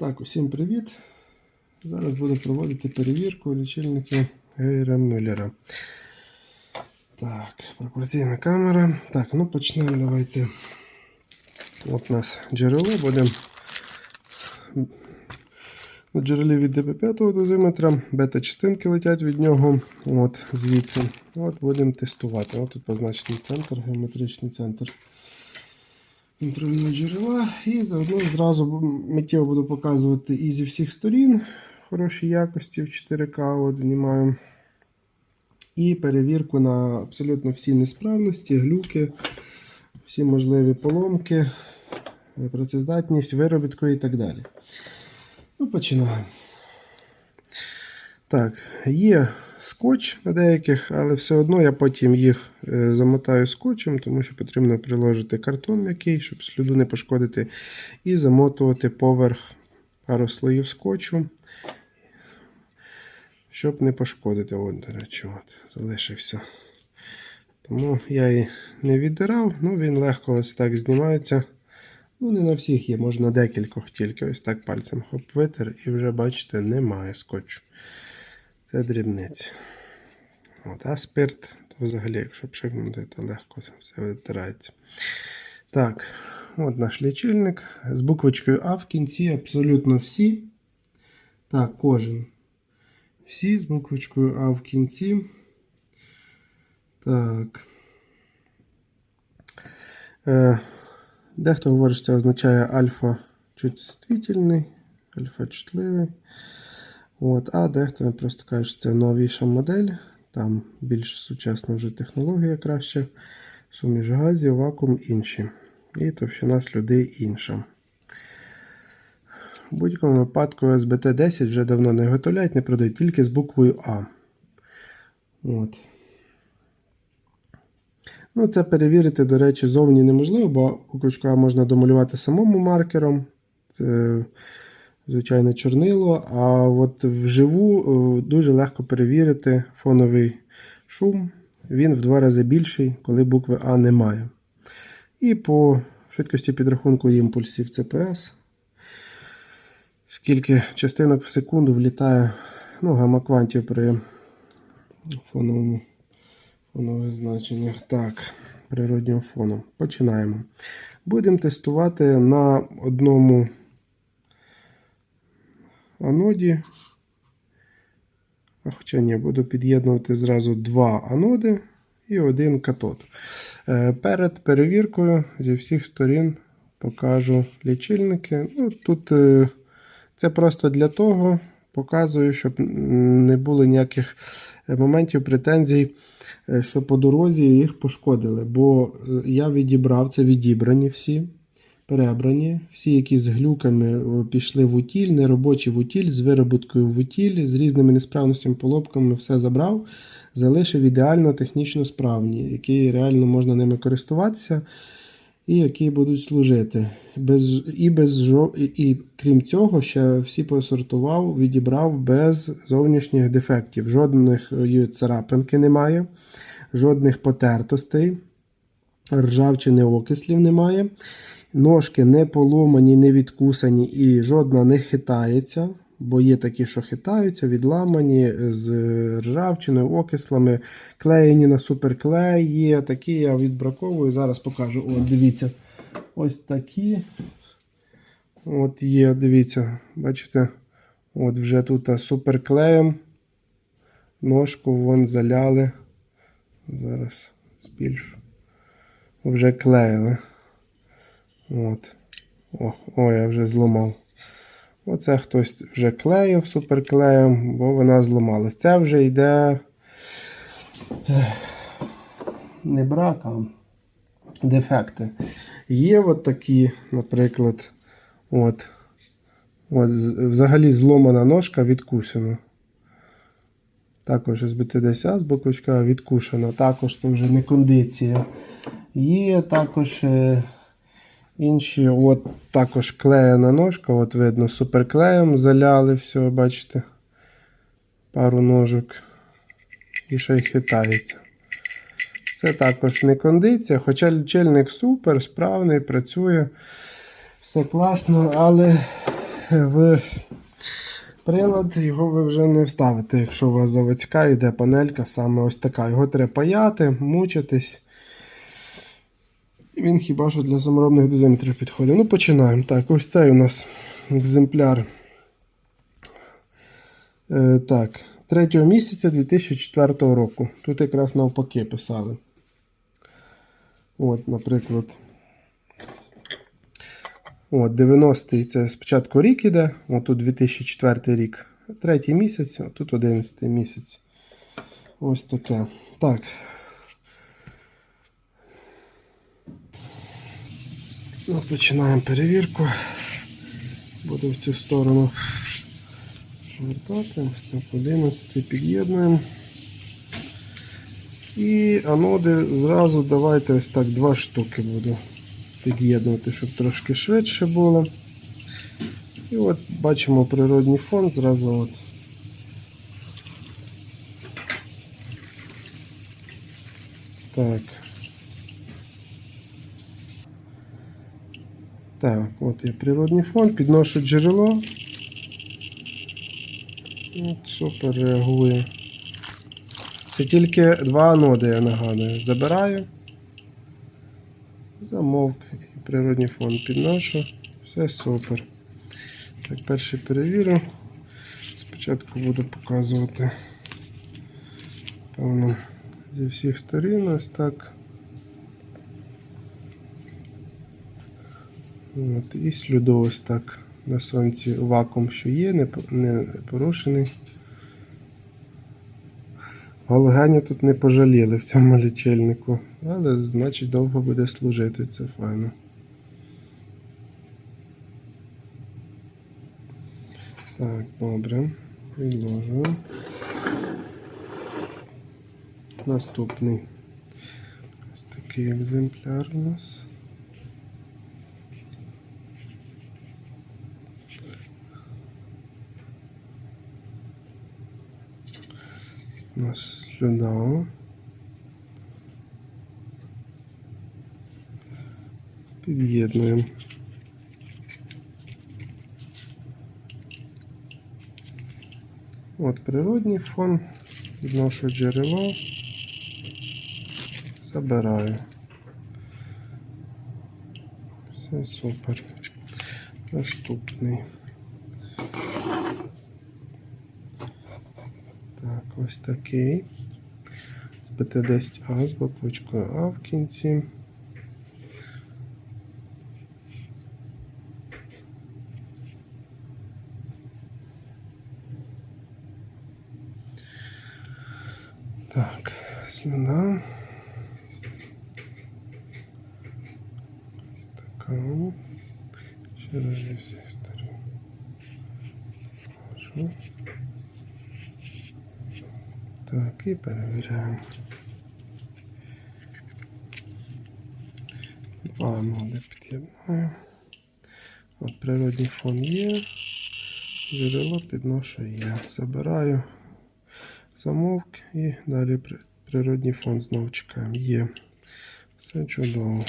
Так, усім привіт. Зараз буду проводити перевірку лічильників Гейра Мюллера. Так, пропорційна камера. Так, ну почнемо давайте. От у нас джерело будемо. На джерелі від ДП5 дозиметра, бета-частинки летять від нього. От звідси. От будемо тестувати. От тут позначений центр, геометричний центр контрольного джерела. І заодно зразу миттєво буду показувати і зі всіх сторін хорошій якості в 4К. От знімаю. І перевірку на абсолютно всі несправності, глюки, всі можливі поломки, працездатність, виробітку і так далі. Ну, починаємо. Так, є скотч на деяких, але все одно я потім їх е, замотаю скотчем, тому що потрібно приложити картон м'який, щоб сліду не пошкодити, і замотувати поверх пару слоїв скотчу, щоб не пошкодити. От, до речі, от, залишився. Тому я і не віддирав, ну він легко ось так знімається. Ну, не на всіх є, можна декількох тільки. Ось так пальцем хоп витер і вже, бачите, немає скотчу. Це дрібниці. От, а то взагалі, якщо пшикнути, то легко все витирається. Так, от наш лічильник з буквочкою А в кінці абсолютно всі. Так, кожен. Всі з буквочкою А в кінці. Так. Е, Дехто говорить, що це означає альфа чувствительний, альфа чутливий. От, а дехто просто каже, що це новіша модель, там більш сучасна вже технологія краще, суміш газів, вакуум інші. І товщина слюди інша. В будь-якому випадку SBT10 вже давно не виготовляють, не продають, тільки з буквою А. От. Ну, це перевірити, до речі, зовні неможливо, бо буквочку А можна домалювати самому маркером. Це звичайне чорнило. А от вживу е, дуже легко перевірити фоновий шум. Він в два рази більший, коли букви А немає. І по швидкості підрахунку імпульсів CPS. Скільки частинок в секунду влітає ну, гамма-квантів при фоновому фонових значеннях. Так, природнього фону. Починаємо. Будемо тестувати на одному аноді. А хоча ні, буду під'єднувати зразу два аноди і один катод. Е, Перед перевіркою зі всіх сторін покажу лічильники. Ну, Тут е, це просто для того, показую, щоб не було ніяких моментів претензій, е, що по дорозі їх пошкодили. Бо е, я відібрав це відібрані всі перебрані. Всі, які з глюками пішли в утіль, неробочі в утіль, з вироботкою в утіль, з різними несправностями, полопками, все забрав, залишив ідеально технічно справні, які реально можна ними користуватися. І які будуть служити. Без, і, без, і, і крім цього, ще всі посортував, відібрав без зовнішніх дефектів. Жодних е, царапинки немає, жодних потертостей, ржавчини окислів немає. Ножки не поломані, не відкусані і жодна не хитається, бо є такі, що хитаються, відламані з ржавчиною, окислами, клеєні на суперклей. Є такі, я відбраковую. Зараз покажу. От, дивіться. Ось такі. От є, дивіться, бачите, от вже тут суперклеєм. Ножку вон заляли. Зараз збільшу. Вже клеїли. От. О, о, я вже зламав. Оце хтось вже клеїв суперклеєм, бо вона зламалась. Це вже йде не брак, а дефекти. Є от такі, наприклад, от, от взагалі зломана ножка відкусена. Також СБТ-10 з бокочка відкушена. Також це вже не кондиція. Є також е, інші, от також клеєна ножка, от видно, суперклеєм заляли все, бачите. Пару ножок. І ще й хитається. Це також не кондиція, хоча лічильник супер, справний, працює. Все класно, але в прилад його ви вже не вставите, якщо у вас заводська йде панелька, саме ось така. Його треба паяти, мучитись. Він хіба що для саморобних дозиметрів підходить. Ну, починаємо. Так, ось цей у нас екземпляр. Е, так, 3 місяця 2004 року. Тут якраз навпаки писали. От, наприклад. От, 90-й це спочатку рік іде, от тут 2004 рік. Третій місяць, а тут 11 місяць. Ось таке. Так. Починаємо перевірку. Буду в цю сторону. Ось 11 під'єднуємо. І аноди зразу давайте ось так два штуки буду під'єднувати, щоб трошки швидше було. І от бачимо природний фон, зразу от. Так. Так, от є природний фон, підношу джерело. От, супер реагує. Це тільки два аноди, я нагадую. Забираю. Замовк і природний фон підношу. Все супер. Так, перший перевірю. Спочатку буду показувати певно зі всіх сторін ось так. От, і сліду ось так на сонці вакуум, що є, не, не порушений. Галогеню тут не пожаліли в цьому лічильнику, але значить довго буде служити, це файно. Так, добре. Відложую. Наступний. Ось такий екземпляр у нас. У нас слюда. Під'єднуємо. От природній фон. Відношу джерело. Забираю. Все супер. Наступний. Так, ось такий. З БТ10А з бокочкою А в кінці. Так, слюна. Ось така. Ще раз зі всіх сторін. Покажу. Так, і перевіряємо. Два ноди під'єднаю. От природний фон є. Джерело підношу є. Забираю замовк і далі при- природний фон знову чекаємо. Є. Все чудово.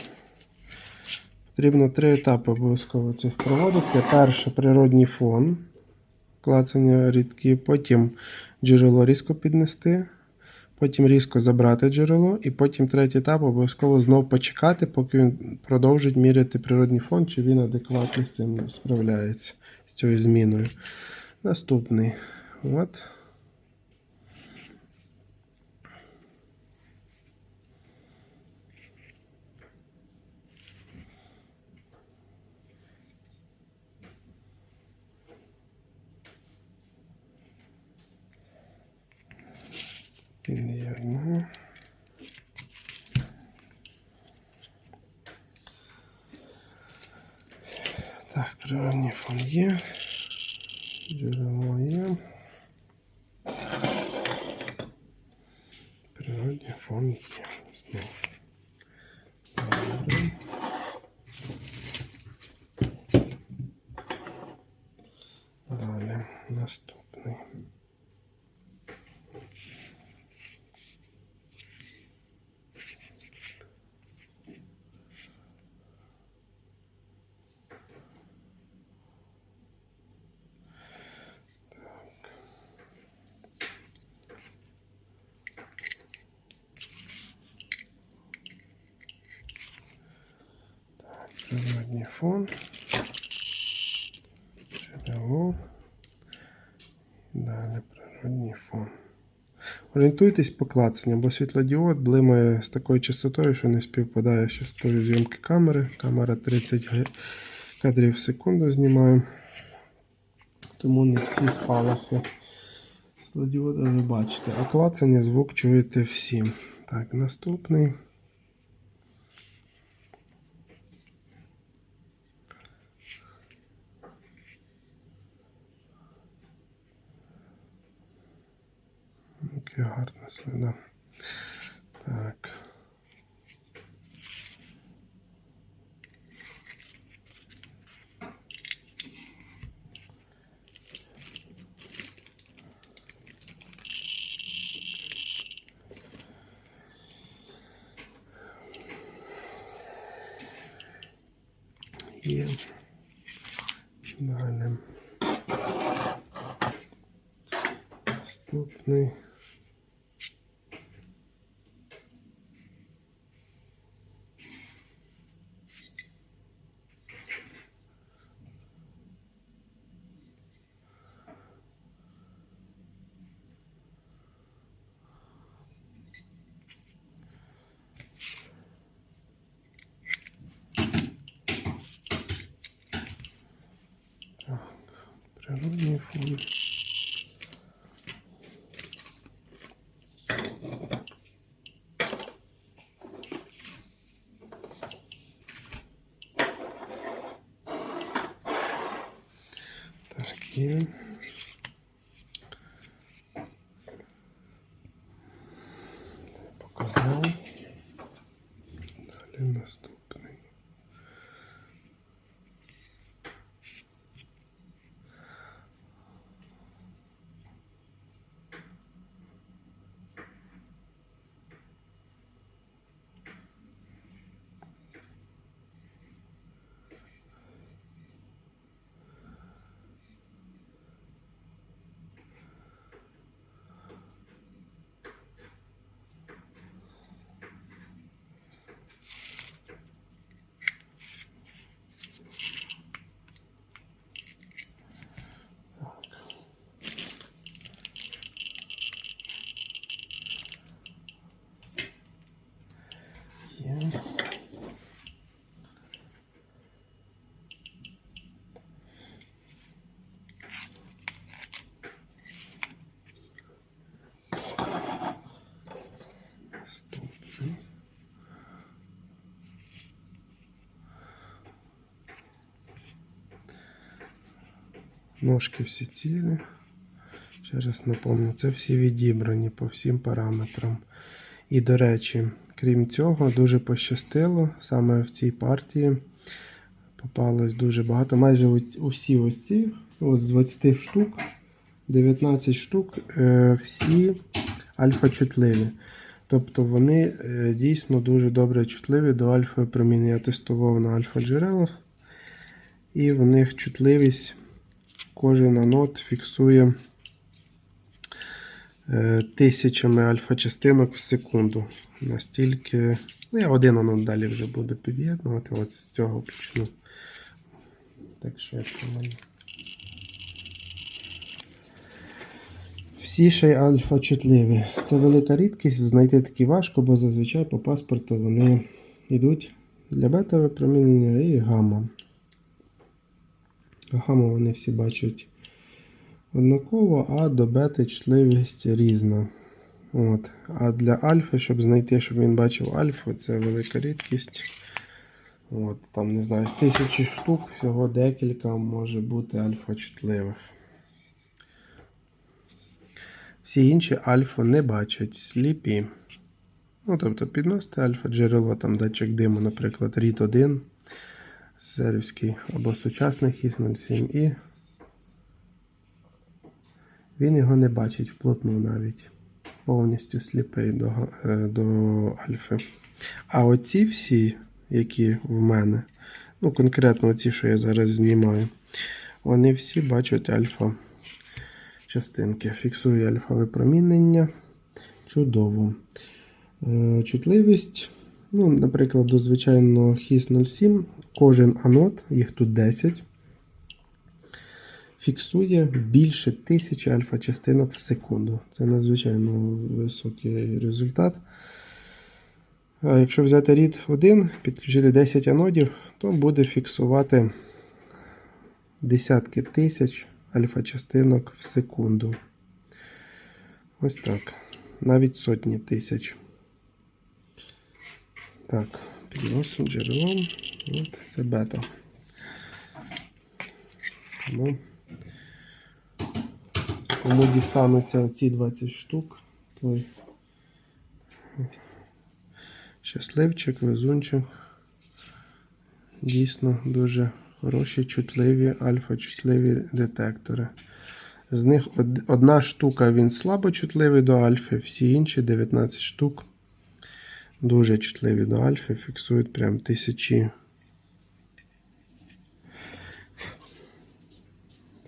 Потрібно три етапи обов'язково цих проводити. Перше природний фон. Клацання рідкі, потім джерело різко піднести, потім різко забрати джерело, і потім третій етап обов'язково знов почекати, поки він продовжить міряти природний фон, чи він адекватно з цим справляється, з цією зміною. Наступний. От. Під'єднуємо. Так, природний фон є. Джерело є. Природний фон є. Знов. Природній фон. Джерело. Далі природній фон. Орієнтуйтесь по клацанню, бо світлодіод блимає з такою частотою, що не співпадає з частотою зйомки камери. Камера 30 кадрів в секунду знімає. Тому не всі спалахи світлодіода ви бачите. А клацання звук чуєте всі. Так, наступний. Яка гарна сліда. Так. Є. Далі. Наступний. Так, є. Показав. Далі наступний. Є. Наступний. Ножки всі цілі. Ще раз напомню, це всі відібрані по всім параметрам. І, до речі, крім цього, дуже пощастило саме в цій партії. Попалось дуже багато. Майже усі ось ці, от з 20 штук, 19 штук, е, всі альфа-чутливі. Тобто вони е, дійсно дуже добре чутливі до альфа-проміння. Я тестував на альфа-джерелах. І в них чутливість кожен анод фіксує е, тисячами альфа-частинок в секунду. Настільки. Ну, я один анод далі вже буду під'єднувати. От з цього почну. Так що у мене. Всі ще й альфа-чутливі. Це велика рідкість, знайти такі важко, бо зазвичай по паспорту вони йдуть для бета випромінення і гамма. Гамма вони всі бачать однаково, а до бети чутливість різна. От. А для альфи, щоб знайти, щоб він бачив альфу, це велика рідкість. От, Там, не знаю, з тисячі штук всього декілька може бути альфа-чутливих. Всі інші альфа не бачать сліпі. Ну, тобто підносите альфа-джерело, там датчик диму, наприклад, RIT 1 сервський або сучасний хіс 07 і він його не бачить вплотну навіть. Повністю сліпий до, е, до альфи. А оці всі, які в мене, ну конкретно оці, що я зараз знімаю, вони всі бачать альфа частинки. Фіксую альфа випромінення. Чудово. Е, Чутливість Ну, наприклад, до звичайного HIS 07 кожен анод, їх тут 10, фіксує більше 1000 альфа-частинок в секунду. Це надзвичайно високий результат. А якщо взяти рід 1, підключити 10 анодів, то буде фіксувати десятки тисяч альфа-частинок в секунду. Ось так. Навіть сотні тисяч. Так, підносимо джерелом. От, це бета. Тому, кому дістануться оці 20 штук, той щасливчик, везунчик. Дійсно дуже хороші, чутливі, альфа-чутливі детектори. З них одна штука він слабо чутливий до альфи, всі інші 19 штук дуже чутливі до альфи, фіксують прям тисячі.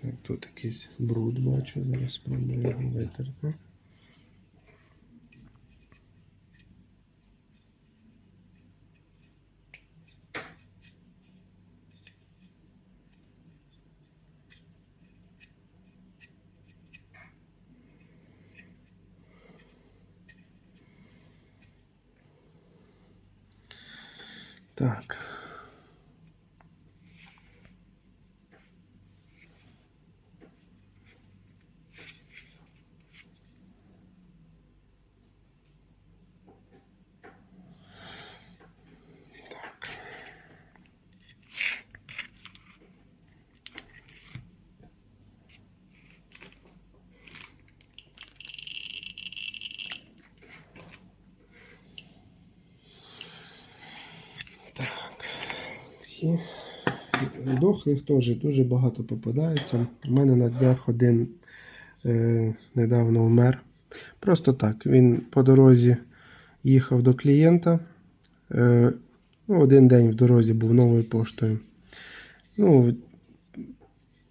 Так, тут якийсь бруд бачу, зараз спробую його витерти. Так. Так. Ці дохлих теж дуже багато попадається. У мене на днях один е, недавно вмер. Просто так. Він по дорозі їхав до клієнта. Е, ну, один день в дорозі був новою поштою. Ну,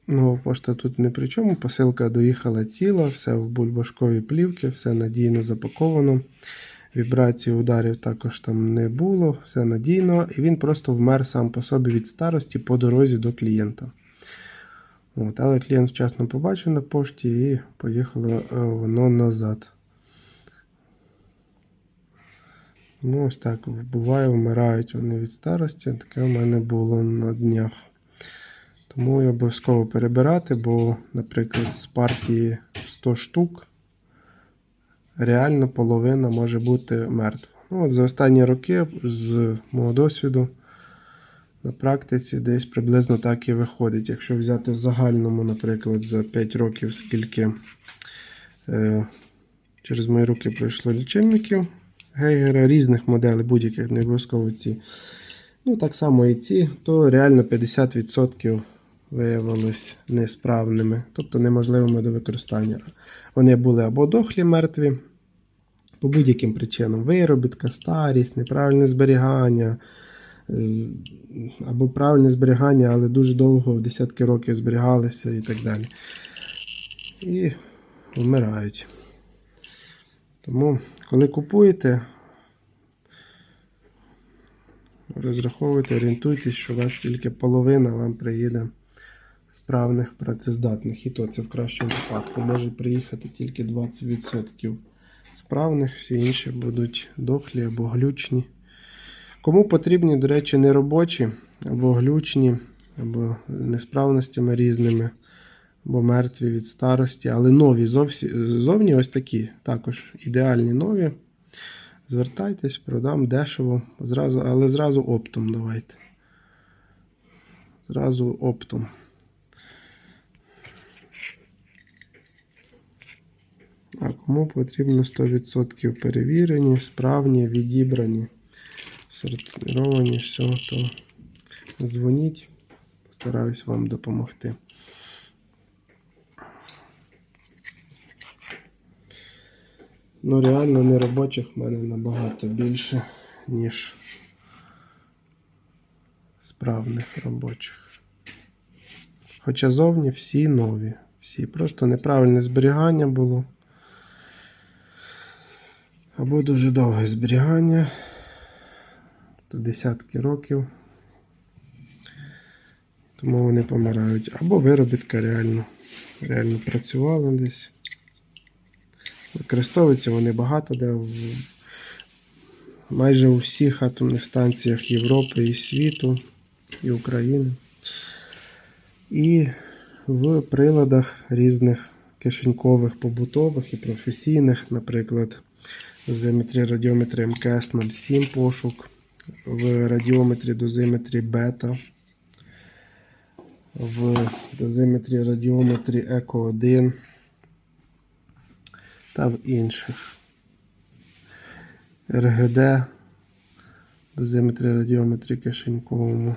нова пошта тут не при чому. Посилка доїхала ціла, все в бульбашковій плівці, все надійно запаковано. Вібрації ударів також там не було, все надійно, і він просто вмер сам по собі від старості по дорозі до клієнта. От, але клієнт вчасно побачив на пошті і поїхало е, воно назад. Ну, ось так буває, вмирають вони від старості. Таке в мене було на днях. Тому я обов'язково перебирати, бо, наприклад, з партії 100 штук реально половина може бути мертва. Ну, от за останні роки, з мого досвіду, на практиці десь приблизно так і виходить. Якщо взяти в загальному, наприклад, за 5 років, скільки е, через мої руки пройшло лічильників Гейгера різних моделей, будь-яких, не обов'язково ці. Ну, так само і ці, то реально 50% виявилось несправними, тобто неможливими до використання. Вони були або дохлі мертві, по будь-яким причинам: виробітка, старість, неправильне зберігання, е, або правильне зберігання, але дуже довго, десятки років зберігалися і так далі. І вмирають. Тому, коли купуєте, розраховуйте, орієнтуйтесь, що у вас тільки половина вам приїде справних працездатних. І то це в кращому випадку. Може приїхати тільки 20% справних, всі інші будуть дохлі або глючні. Кому потрібні, до речі, не робочі, або глючні, або несправностями різними, або мертві від старості, але нові зовсі, зовні ось такі, також ідеальні нові. Звертайтесь, продам дешево, зразу, але зразу оптом давайте. Зразу оптом. А кому потрібно 100% перевірені, справні, відібрані, сортировані, все, то дзвоніть, постараюсь вам допомогти. Ну, реально неробочих в мене набагато більше, ніж справних робочих. Хоча зовні всі нові. Всі. Просто неправильне зберігання було. Або дуже довге зберігання. то десятки років. Тому вони помирають. Або виробітка реально, реально працювала десь. Використовуються вони багато де в майже у всіх атомних станціях Європи і світу, і України. І в приладах різних кишенькових, побутових і професійних, наприклад, дозиметрі радіометрі МКС 07 пошук, в радіометрі дозиметрі бета, в дозиметрі радіометрі Еко 1 та в інших. РГД, дозиметрі радіометрі кишеньковому.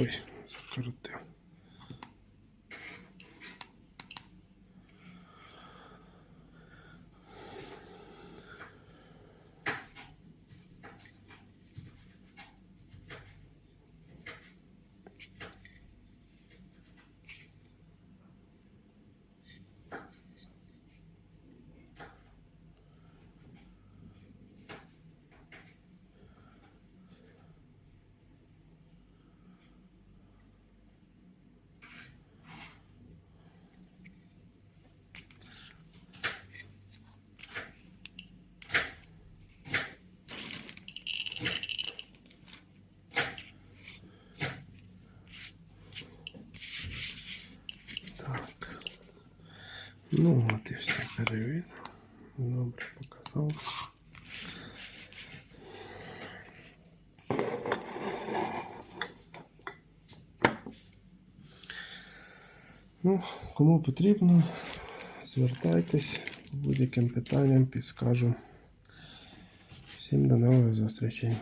Ой, закрутив. Так. Ну от і все перевірено. Добре, показав. Ну, кому потрібно, звертайтесь будь-яким питанням, підскажу. Всім до нових зустрічей.